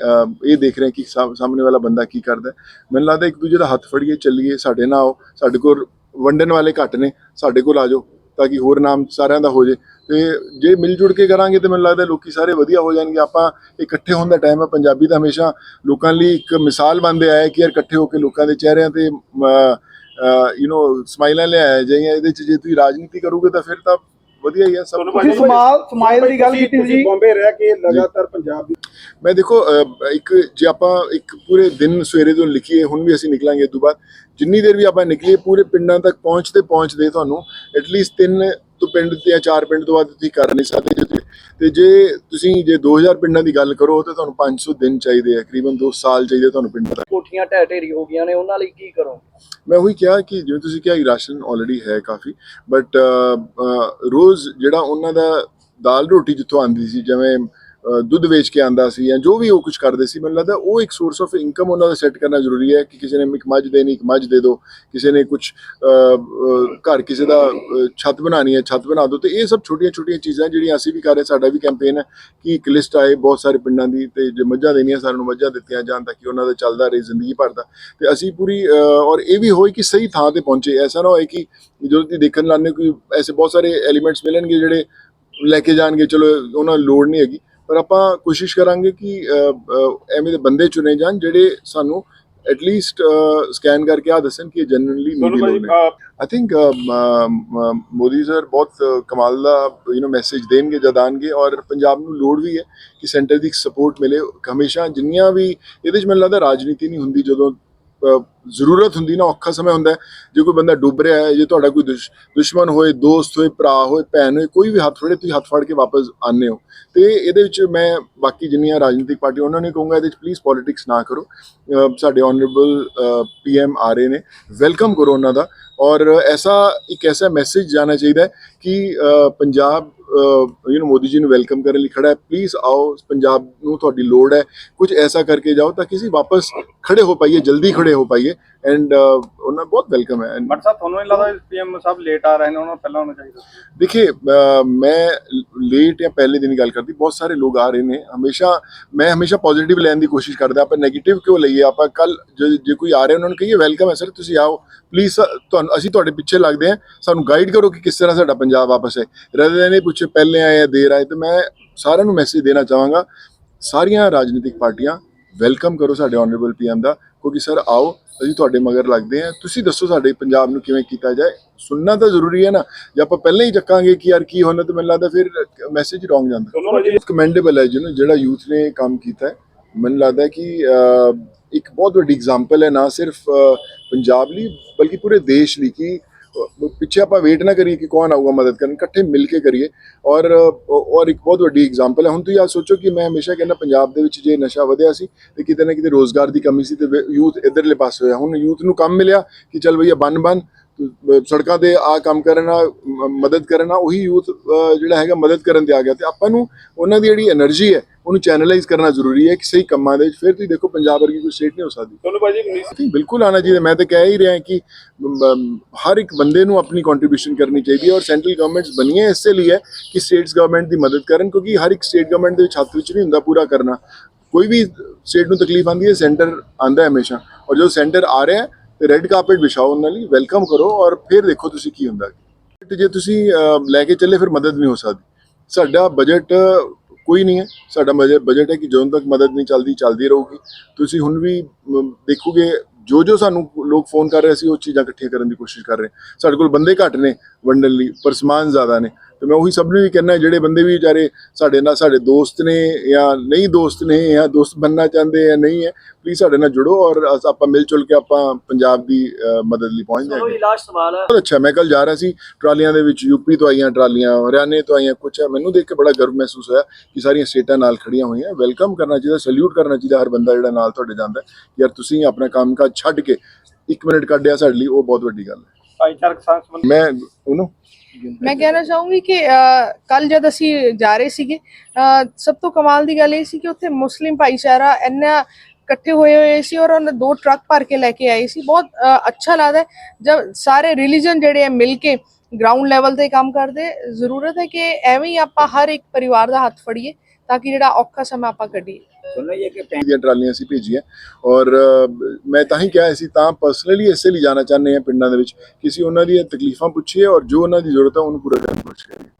ਇਹ ਦੇਖ ਰਹੇ ਹਾਂ ਕਿ ਸਾ- ਸਾਹਮਣੇ ਵਾਲਾ ਬੰਦਾ ਕੀ ਕਰਦਾ ਮੈਨੂੰ ਲੱਗਦਾ ਇੱਕ ਦੂਜੇ ਦਾ ਹੱਥ ਫੜੀਏ, ਚੱਲੀਏ, ਸਾਡੇ ਨਾਲ ਆਓ, ਸਾਡੇ ਕੋਲ ਵੰਡਣ ਵਾਲੇ ਘੱਟ ਨੇ, ਸਾਡੇ ਕੋਲ ਆ ਜਾਓ, ਤਾਂ ਕਿ ਹੋਰ ਨਾਮ ਸਾਰਿਆਂ ਦਾ ਹੋ ਜੇ। ਤੇ ਜੇ ਮਿਲ ਜੁੜ ਕੇ ਕਰਾਂਗੇ ਤੇ ਮੈਨੂੰ ਲੱਗਦਾ ਲੋਕੀ ਸਾਰੇ ਵਧੀਆ ਹੋ ਜਾਣਗੇ। ਆਪਾਂ ਇਕੱਠੇ ਹੋਣ ਦਾ ਟਾਈਮ ਹੈ, ਪੰਜਾਬੀ ਤਾਂ ਹਮੇਸ਼ਾ ਲੋਕਾਂ ਲਈ ਇੱਕ ਮਿਸਾਲ ਬਣਦੇ ਆਏ ਕਿ ਯਾਰ ਇਕੱਠੇ ਹੋ ਕੇ ਲੋਕਾਂ ਦੇ ਚਿਹਰਿਆਂ ਤੇ ਯੂ نو ਸਮਾਈਲਾਂ ਲਿਆਇਆ ਜਾਈਆਂ, ਇਹਦੇ ਚ ਜੇ ਤੁਸੀਂ ਰਾਜਨੀਤੀ ਕਰੋਗੇ ਤਾਂ ਫਿਰ ਤਾਂ ਵਧੀਆ ਹੀ ਹੈ ਸਭ ਤੁਸੀਂ ਸਮਾਲ ਸਮਾਈਲ ਦੀ ਗੱਲ ਕੀਤੀ ਜੀ ਬੰਬੇ ਰਹਿ ਕੇ ਲਗਾਤਾਰ ਪੰਜਾਬ ਦੀ ਮੈਂ ਦੇਖੋ ਅਹ, ਇੱਕ ਜੇ ਆਪਾਂ ਇੱਕ ਪੂਰੇ ਦਿਨ ਸਵੇਰੇ ਤੋਂ ਲਿਖੀਏ ਹੁਣ ਵੀ ਅਸੀਂ ਨਿਕਲਾਂਗੇ ਤੋਂ ਬਾਅਦ ਜਿੰਨੀ ਦੇਰ ਵੀ ਆਪਾਂ ਨਿਕਲੀਏ ਪੂਰੇ ਪਿੰਡਾਂ ਤੱਕ ਪਹੁੰਚਦੇ ਪਹੁੰਚਦੇ ਤੁਹਾਨੂੰ ਐਟਲੀਸਟ ਤਿੰਨ ਤੋਂ ਪਿੰਡ ਤੇ ਚਾਰ ਪਿੰਡ ਤੋਂ ਬਾਅਦ ਤੁਸੀਂ ਕਰ ਨਹੀਂ ਸਕਦੇ ਤੇ ਜੇ ਤੁਸੀਂ ਜੇ 2000 ਪਿੰਡਾਂ ਦੀ ਗੱਲ ਕਰੋ ਤਾਂ ਤੁਹਾਨੂੰ 500 ਦਿਨ ਚਾਹੀਦੇ ਆ ਤਕਰੀਬਨ 2 ਸਾਲ ਚਾਹੀਦੇ ਤੁਹਾਨੂੰ ਪਿੰਡ ਤੱਕ। ਕੋਠੀਆਂ ਢਹਿ ਢੇਰੀ ਹੋ ਗਈਆਂ ਨੇ ਉਹਨਾਂ ਲਈ ਕੀ ਕਰੋ ਮੈਂ ਉਹੀ ਕਿਹਾ ਕਿ ਜਿਵੇਂ ਤੁਸੀਂ ਕਿਹਾ ਕਿ ਰਾਸ਼ਨ ਆਲਰੇਡੀ ਹੈ ਕਾਫੀ ਬਟ ਰੋਜ਼ ਜਿਹੜਾ ਉਹਨਾਂ ਦਾ ਦਾਲ ਰੋਟੀ ਜਿੱਥੋਂ ਆਂਦੀ ਸੀ ਜਿਵੇਂ ਦੁੱਧ ਵੇਚ ਕੇ ਆਂਦਾ ਸੀ ਜਾਂ ਜੋ ਵੀ ਉਹ ਕੁਝ ਕਰਦੇ ਸੀ, ਮੈਨੂੰ ਲੱਗਦਾ ਉਹ ਇੱਕ ਸੋਰਸ ਆਫ ਇਨਕਮ ਉਹਨਾਂ ਦਾ ਸੈੱਟ ਕਰਨਾ ਜ਼ਰੂਰੀ ਹੈ ਕਿ ਕਿਸੇ ਨੇ ਇੱਕ ਮੱਝ ਦੇਣੀ, ਇੱਕ ਮੱਝ ਦੇ ਦਿਓ ਕਿਸੇ ਨੇ ਕੁਝ ਘਰ ਕਿਸੇ ਦਾ ਛੱਤ ਬਣਾਣੀ ਹੈ, ਛੱਤ ਬਣਾ ਦਿਓ ਤੇ ਇਹ ਸਭ ਛੋਟੀਆਂ ਛੋਟੀਆਂ ਚੀਜ਼ਾਂ ਜਿਹੜੀਆਂ ਅਸੀਂ ਵੀ ਕਰ ਰਹੇ ਸਾਡਾ ਵੀ ਕੈਂਪੇਨ ਹੈ ਕਿ ਇੱਕ ਲਿਸਟ ਆਏ ਬਹੁਤ ਸਾਰੇ ਪਿੰਡਾਂ ਦੀ ਤੇ ਜੇ ਮੱਝਾਂ ਦੇਣੀਆਂ ਸਾਰਿਆਂ ਨੂੰ ਮੱਝਾਂ ਦਿੱਤੀਆਂ ਜਾਣ ਤਾਂ ਕਿ ਉਹਨਾਂ ਦਾ ਚੱਲਦਾ ਰਹੇ ਜ਼ਿੰਦਗੀ ਭਰ ਦਾ। ਤੇ ਅਸੀਂ ਪੂਰੀ ਔਰ ਇਹ ਵੀ ਹੋਏ ਕਿ ਸਹੀ ਥਾਂ ਤੇ ਪਹੁੰਚੇ। ਐਸਾ ਨਾ ਹੋਏ ਕਿ ਜਦੋਂ ਤੁਸੀਂ ਦੇਖਣ ਲਾਣੇ ਕੋਈ ਐਸੇ ਬਹੁਤ ਸਾਰੇ ਐਲੀਮੈਂਟਸ ਮਿਲਣਗੇ ਜਿਹੜੇ ਲੈ ਕੇ ਜਾਣਗੇ, ਚਲੋ, ਉਹਨਾਂ ਨੂੰ ਲੋੜ ਨਹੀਂ ਹੈਗੀ। ਪਰ ਆਪਾਂ ਕੋਸ਼ਿਸ਼ ਕਰਾਂਗੇ ਕਿ ਐਵੇਂ ਦੇ ਬੰਦੇ ਚੁਣੇ ਜਾਣ ਜਿਹੜੇ ਸਾਨੂੰ ਐਟਲੀਸਟ ਸਕੈਨ ਕਰਕੇ ਆ ਦੱਸਣ ਕਿ ਜਨਰਲੀ ਤੁਹਾਨੂੰ ਨੀਡੀ ਭਾਈ ਲੋਕ ਨੇ। ਆਈ ਥਿੰਕ ਮੋਦੀ ਸਰ ਬਹੁਤ ਕਮਾਲ ਦਾ ਯੂ نو ਮੈਸੇਜ ਦੇਣਗੇ ਜਦ ਆਉਣਗੇ ਔਰ ਪੰਜਾਬ ਨੂੰ ਲੋੜ ਵੀ ਹੈ ਕਿ ਸੈਂਟਰ ਦੀ ਸਪੋਰਟ ਮਿਲੇ। ਹਮੇਸ਼ਾ ਜਿੰਨੀਆਂ ਵੀ ਇਹਦੇ 'ਚ ਮੈਨੂੰ ਲੱਗਦਾ ਰਾਜਨੀਤੀ ਨਹੀਂ ਹੁੰਦੀ ਜਦੋਂ ਜ਼ਰੂਰਤ ਹੁੰਦੀ ਨਾ ਔਖਾ ਸਮਾਂ ਹੁੰਦਾ ਜੇ ਕੋਈ ਬੰਦਾ ਡੁੱਬ ਰਿਹਾ ਹੈ ਜੇ ਤੁਹਾਡਾ ਕੋਈ ਦੁਸ਼- ਦੁਸ਼ਮਣ ਹੋਏ ਦੋਸਤ ਹੋਏ ਭਰਾ ਹੋਏ ਭੈਣ ਹੋਏ ਕੋਈ ਵੀ ਹੱਥ ਫੜੇ ਤੁਸੀਂ ਹੱਥ ਫੜ ਕੇ ਵਾਪਸ ਆਉਂਦੇ ਹੋ। ਤੇ ਇਹਦੇ ਵਿੱਚ ਮੈਂ ਬਾਕੀ ਜਿੰਨੀਆਂ ਰਾਜਨੀਤਿਕ ਪਾਰਟੀਆਂ ਉਹਨਾਂ ਨੇ ਕਹੂੰਗਾ ਇਹਦੇ ਵਿੱਚ ਪਲੀਜ਼ ਪੋਲਿਟਿਕਸ ਨਾ ਕਰੋ। ਅ, ਸਾਡੇ ਆਨਰੇਬਲ ਪੀਐਮ ਆ ਰਹੇ ਨੇ। ਵੈਲਕਮ ਕਰੋ ਉਹਨਾਂ ਦਾ। ਔਰ ਐਸਾ ਇੱਕ ਐਸਾ ਮੈਸੇਜ ਜਾਣਾ ਚਾਹੀਦਾ ਕਿ ਪੰਜਾਬ ਯੂ نو ਮੋਦੀ ਜੀ ਨੂੰ ਵੈਲਕਮ ਕਰਨ ਲਈ ਖੜਾ ਹੈ। ਪਲੀਜ਼ ਆਓ ਪੰਜਾਬ ਨੂੰ ਤੁਹਾਡੀ ਲੋੜ ਹੈ। ਕੁਝ ਐਸਾ ਕਰਕੇ ਜਾਓ ਤਾਂ ਕਿ ਅਸੀਂ ਵਾਪਸ ਖੜੇ ਹੋ ਪਾਈਏ ਜਲਦੀ ਖੜੇ ਹੋ ਪਾਈਏ। ਹੈ ਐਂਡ uh, ਉਹਨਾਂ ਬਹੁਤ ਵੈਲਕਮ ਹੈ। ਬਟ ਸਾਹਿਬ ਤੁਹਾਨੂੰ ਨਹੀਂ ਲੱਗਦਾ ਪੀਐਮ ਸਾਹਿਬ ਲੇਟ ਆ ਰਹੇ ਨੇ ਉਹਨਾਂ ਪਹਿਲਾਂ ਹੋਣਾ ਚਾਹੀਦਾ ਦੇਖिए ਮੈਂ ਲੇਟ ਜਾਂ ਪਹਿਲੇ ਦਿਨ ਗੱਲ ਕਰਦੀ ਬਹੁਤ ਸਾਰੇ ਲੋਕ ਆ ਰਹੇ ਨੇ। ਹਮੇਸ਼ਾ ਮੈਂ ਹਮੇਸ਼ਾ ਪੋਜ਼ਿਟਿਵ ਲੈਣ ਦੀ ਕੋਸ਼ਿਸ਼ ਕਰਦਾ ਆਪਾਂ 네ਗੇਟਿਵ ਕਿਉਂ ਲਈਏ? ਆਪਾਂ ਕੱਲ ਜੇ ਕੋਈ ਆ ਰਿਹਾ ਉਹਨਾਂ ਨੂੰ ਕਹੀਏ ਵੈਲਕਮ ਹੈ ਸਰ ਤੁਸੀਂ ਆਓ। ਪਲੀਜ਼ ਤੁਹਾਨੂੰ ਅਸੀਂ ਤੁਹਾਡੇ ਪਿੱਛੇ ਲੱਗਦੇ ਹਾਂ। ਸਾਨੂੰ ਗਾਈਡ ਕਰੋ ਕਿ ਕਿਸ ਤਰ੍ਹਾਂ ਸਾਡਾ ਪੰਜਾਬ ਵਾਪਸ ਹੈ ਰਹੇ ਨੇ ਪੁੱਛੇ ਪਹਿਲੇ ਆਏ ਆ ਦੇਰ ਆਏ ਤੇ ਮੈਂ ਸਾਰਿਆਂ ਨੂੰ ਮੈਸੇਜ ਦੇਣਾ ਚਾਹਾਂਗਾ। ਸਾਰੀਆਂ ਰਾਜਨੀਤਿਕ ਪਾਰਟੀਆਂ ਵੈਲਕਮ ਕਰੋ ਸਾਡੇ ਆਨਰੇਬਲ ਪੀਐਮ ਦਾ ਕਿਉਂਕਿ ਸਰ ਆਓ ਅਸੀਂ ਤੁਹਾਡੇ ਮਗਰ ਲੱਗਦੇ ਹਾਂ। ਤੁਸੀਂ ਦੱਸੋ ਸਾਡੇ ਪੰਜਾਬ ਨੂੰ ਕਿਵੇਂ ਕੀਤਾ ਜਾਏ। ਸੁਣਨਾ ਤਾਂ ਜ਼ਰੂਰੀ ਹੈ ਨਾ ਜੇ ਆਪਾਂ ਪਹਿਲਾਂ ਹੀ ਚੱਕਾਂਗੇ ਕਿ ਯਾਰ ਕੀ ਹੋਣਾ ਤੇ ਮੈਨੂੰ ਲੱਗਦਾ ਫਿਰ ਮੈਸੇਜ ਰੋਂਗ ਜਾਂਦਾ। ਕਮੈਂਡੇਬਲ ਹੈ ਜਿਹਨੂੰ ਜਿਹੜਾ ਯੂਥ ਨੇ ਕੰਮ ਕੀਤਾ ਹੈ। ਮੈਨੂੰ ਲੱਗਦਾ ਕਿ ਇੱਕ ਬਹੁਤ ਵੱਡੀ ਐਗਜ਼ਾਮਪਲ ਹੈ ਨਾ ਸਿਰਫ ਪੰਜਾਬ ਲਈ ਬਲਕਿ ਪੂਰੇ ਦੇਸ਼ ਲਈ ਕਿ ਪਿੱਛੇ ਆਪਾਂ ਵੇਟ ਨਾ ਕਰੀਏ ਕਿ ਕੌਣ ਆਊਗਾ ਮਦਦ ਕਰਨ, ਇਕੱਠੇ ਮਿਲ ਕੇ ਕਰੀਏ। ਔਰ ਔਰ ਇੱਕ ਬਹੁਤ ਵੱਡੀ ਐਗਜ਼ਾਮਪਲ ਹੈ। ਹੁਣ ਤੁਸੀਂ ਆ ਸੋਚੋ ਕਿ ਮੈਂ ਹਮੇਸ਼ਾ ਕਹਿੰਦਾ ਪੰਜਾਬ ਦੇ ਵਿੱਚ ਜੇ ਨਸ਼ਾ ਵਧਿਆ ਸੀ ਤੇ ਕਿਤੇ ਨਾ ਕਿਤੇ ਰੋਜ਼ਗਾਰ ਦੀ ਕਮੀ ਸੀ ਤੇ ਯੂਥ ਇਧਰਲੇ ਪਾਸੇ ਹੋਇਆ। ਹੁਣ ਯੂਥ ਨੂੰ ਕੰਮ ਮਿਲਿਆ ਕਿ ਚੱਲ ਭਈਆ ਬਨ ਬਨ ਸੜਕਾਂ ਤੇ ਆ ਕੰਮ ਕਰਨ ਨਾਲ ਮਦਦ ਕਰਨ ਨਾਲ ਉਹੀ ਯੂਥ ਜਿਹੜਾ ਹੈਗਾ ਮਦਦ ਕਰਨ ਤੇ ਆ ਗਿਆ। ਤੇ ਆਪਾਂ ਨੂੰ ਉਹਨਾਂ ਦੀ ਜਿਹੜੀ એનર્ਜੀ ਹੈ ਉਹਨੂੰ ਚੈਨਲਾਈਜ਼ ਕਰਨਾ ਜ਼ਰੂਰੀ ਹੈ ਕਿ ਸਹੀ ਕੰਮਾਂ ਦੇ ਫਿਰ ਤੁਸੀਂ ਦੇਖੋ ਪੰਜਾਬ ਵਰਗੀ ਕੋਈ ਸਟੇਟ ਨਹੀਂ ਹੋ ਸਕਦੀ। ਤੁਹਾਨੂੰ ਭਾਜੀ ਬਿਲਕੁਲ ਆਣਾ ਚਾਹੀਦਾ। ਮੈਂ ਤਾਂ ਕਹਿ ਹੀ ਰਿਹਾ ਕਿ ਹਰ ਇੱਕ ਬੰਦੇ ਨੂੰ ਆਪਣੀ ਕੰਟਰੀਬਿਊਸ਼ਨ ਕਰਨੀ ਚਾਹੀਦੀ ਹੈ ਔਰ ਸੈਂਟਰਲ ਗਵਰਨਮੈਂਟਸ ਬਣੀਆਂ ਇਸੇ ਲਈ ਹੈ ਕਿ ਸਟੇਟਸ ਗਵਰਨਮੈਂਟ ਦੀ ਮਦਦ ਕਰਨ ਕਿਉਂਕਿ ਹਰ ਇੱਕ ਸਟੇਟ ਗਵਰਨਮੈਂਟ ਦੇ ਵਿੱਚ ਵਿੱਚ ਨਹੀਂ ਹੁੰਦਾ ਪੂਰਾ ਕਰਨਾ। ਕੋਈ ਵੀ ਸਟੇਟ ਨੂੰ ਤਕਲੀਫ ਆਂਦੀ ਹੈ ਸੈਂਟਰ ਆਂਦਾ ਹਮੇਸ਼ਾ। ਔਰ ਜਦੋਂ ਸੈਂਟਰ ਆ ਰਿਹਾ ਹੈ ਤੇ ਰੈੱਡ ਕਾਰਪੇਟ ਵਿਛਾਓ ਉਹਨਾਂ ਲਈ, ਵੈਲਕਮ ਕਰੋ ਔਰ ਫਿਰ ਦੇਖੋ ਤੁਸੀਂ ਕੀ ਹੁੰਦਾ ਹੈ ਜੇ ਤੁਸੀਂ ਲੈ ਕੇ ਚੱਲੇ ਫਿਰ ਮਦਦ ਨਹੀਂ ਹੋ ਸਕਦੀ। ਸਾਡਾ ਬਜਟ ਕੋਈ ਨਹੀਂ ਹੈ। ਸਾਡਾ ਬਜਟ ਹੈ ਕਿ ਜਦੋਂ ਤੱਕ ਮਦਦ ਨਹੀਂ ਚੱਲਦੀ ਚੱਲਦੀ ਰਹੂਗੀ। ਤੁਸੀਂ ਹੁਣ ਵੀ ਦੇਖੋਗੇ, ਜੋ ਜੋ ਸਾਨੂੰ ਲੋਕ ਫੋਨ ਕਰ ਰਹੇ ਸੀ, ਉਹ ਚੀਜ਼ਾਂ ਇਕੱਠੀਆਂ ਕਰਨ ਦੀ ਕੋਸ਼ਿਸ਼ ਕਰ ਰਹੇ। ਸਾਡੇ ਕੋਲ ਬੰਦੇ ਘੱਟ ਨੇ ਵੰਡਣ ਲਈ, ਪਰ ਸਮਾਨ ਜ਼ਿਆਦਾ ਨੇ। ਤੇ ਮੈਂ ਉਹੀ ਸਭ ਨੂੰ ਵੀ ਕਹਿਣਾ ਜਿਹੜੇ ਬੰਦੇ ਵੀ ਵਿਚਾਰੇ ਸਾਡੇ ਨਾਲ ਸਾਡੇ ਦੋਸਤ ਨੇ ਜਾਂ ਨਹੀਂ ਦੋਸਤ ਨੇ ਜਾਂ ਦੋਸਤ ਬੰਨਣਾ ਚਾਹੁੰਦੇ ਆ ਨਹੀਂ ਹੈ ਪਲੀਜ਼ ਸਾਡੇ ਨਾਲ ਜੁੜੋ ਔਰ ਆਪਾਂ ਮਿਲ ਜੁਲ ਕੇ ਆਪਾਂ ਪੰਜਾਬ ਦੀ ਮਦਦ ਲਈ ਪਹੁੰਚ ਚਲੋ ਜਾਵਾਂਗੇ ਇਹ ਲਾਸਟ ਸਵਾਲ ਹੈ ਬਹੁਤ ਅੱਛਾ ਮੈਂ ਕੱਲ ਜਾ ਰਿਹਾ ਸੀ ਟਰਾਲੀਆਂ ਦੇ ਵਿੱਚ ਯੂਪੀ ਤੋਂ ਆਈਆਂ ਟਰਾਲੀਆਂ ਹਰਿਆਣੇ ਤੋਂ ਆਈਆਂ ਕੁਛ ਹੈ ਮੈਨੂੰ ਦੇਖ ਕੇ ਬੜਾ ਗਰਵ ਮਹਿਸੂਸ ਹੋਇਆ ਕਿ ਸਾਰੀਆਂ ਸਟੇਟਾਂ ਨਾਲ ਖੜੀਆਂ ਹੋਈਆਂ ਵੈਲਕਮ ਕਰਨਾ ਚਾਹੀਦਾ ਸੈਲੂਟ ਕਰਨਾ ਚਾਹੀਦਾ ਹਰ ਬੰਦਾ ਜਿਹੜਾ ਨਾਲ ਤੁਹਾਡੇ ਜਾਂਦਾ। ਯਾਰ ਤੁਸੀਂ ਆਪਣਾ ਕੰਮ ਕਾਜ ਛੱਡ ਕੇ 1 ਮਿੰਟ ਕੱਢਿਆ ਸਾਡੇ ਲਈ ਉਹ ਬਹੁਤ ਵੱਡੀ ਗੱਲ ਹੈ। ਭਾਈਚਾਰਕ ਸੰਬੰਧੀ। ਮੈਂ ਉਹਨੂੰ? ਮੈਂ ਕਹਿਣਾ ਚਾਹੂੰਗੀ ਕਿ ਕੱਲ ਜਦ ਅਸੀਂ ਜਾ ਰਹੇ ਸੀਗੇ ਸਭ ਤੋਂ ਕਮਾਲ ਦੀ ਗੱਲ ਇਹ ਸੀ ਕਿ ਉੱਥੇ ਮੁਸਲਿਮ ਭਾਈਚਾਰਾ ਇੰਨਾ ਇਕੱਠੇ ਹੋਏ ਹੋਏ ਸੀ ਔਰ ਉਹਨਾਂ ਦੋ ਟਰੱਕ ਭਰ ਕੇ ਲੈ ਕੇ ਆਏ ਸੀ। ਬਹੁਤ ਅੱਛਾ ਲੱਗਦਾ ਹੈ। ਜਦ ਸਾਰੇ ਰਿਲੀਜਨ ਜਿਹੜੇ ਆ ਮਿਲ ਕੇ ਗਰਾਊਂਡ ਲੈਵਲ ਤੇ ਕੰਮ ਕਰਦੇ ਜ਼ਰੂਰਤ ਹੈ ਕਿ ਐਵੇਂ ਹੀ ਆਪਾਂ ਹਰ ਇੱਕ ਪਰਿਵਾਰ ਦਾ ਹੱਥ ਫੜੀਏ ਤਾਂ ਕਿ ਜਿਹੜਾ ਔਖਾ ਸਮਾਂ ਆਪਾਂ ਕੱਢੀਏ। ਦੀਆਂ ਟਰਾਲੀਆਂ ਅਸੀਂ ਭੇਜੀਆਂ। ਔਰ ਮੈਂ ਤਾਂ ਹੀ ਕਿਹਾ ਸੀ, ਤਾਂ ਪਰਸਨਲੀ ਇਸੇ ਲਈ ਜਾਣਾ ਚਾਹੁੰਦੇ ਹਾਂ ਪਿੰਡਾਂ ਦੇ ਵਿੱਚ। ਕਿ ਅਸੀਂ ਉਹਨਾਂ ਦੀਆਂ ਤਕਲੀਫਾਂ ਪੁੱਛੀਏ ਔਰ ਜੋ ਉਹਨਾਂ ਦੀ ਜ਼ਰੂਰਤ ਹੈ ਉਹਨੂੰ ਪੂਰਾ ਕਰਨ ਦੀ ਕੋਸ਼ਿਸ਼ ਕਰੀਏ।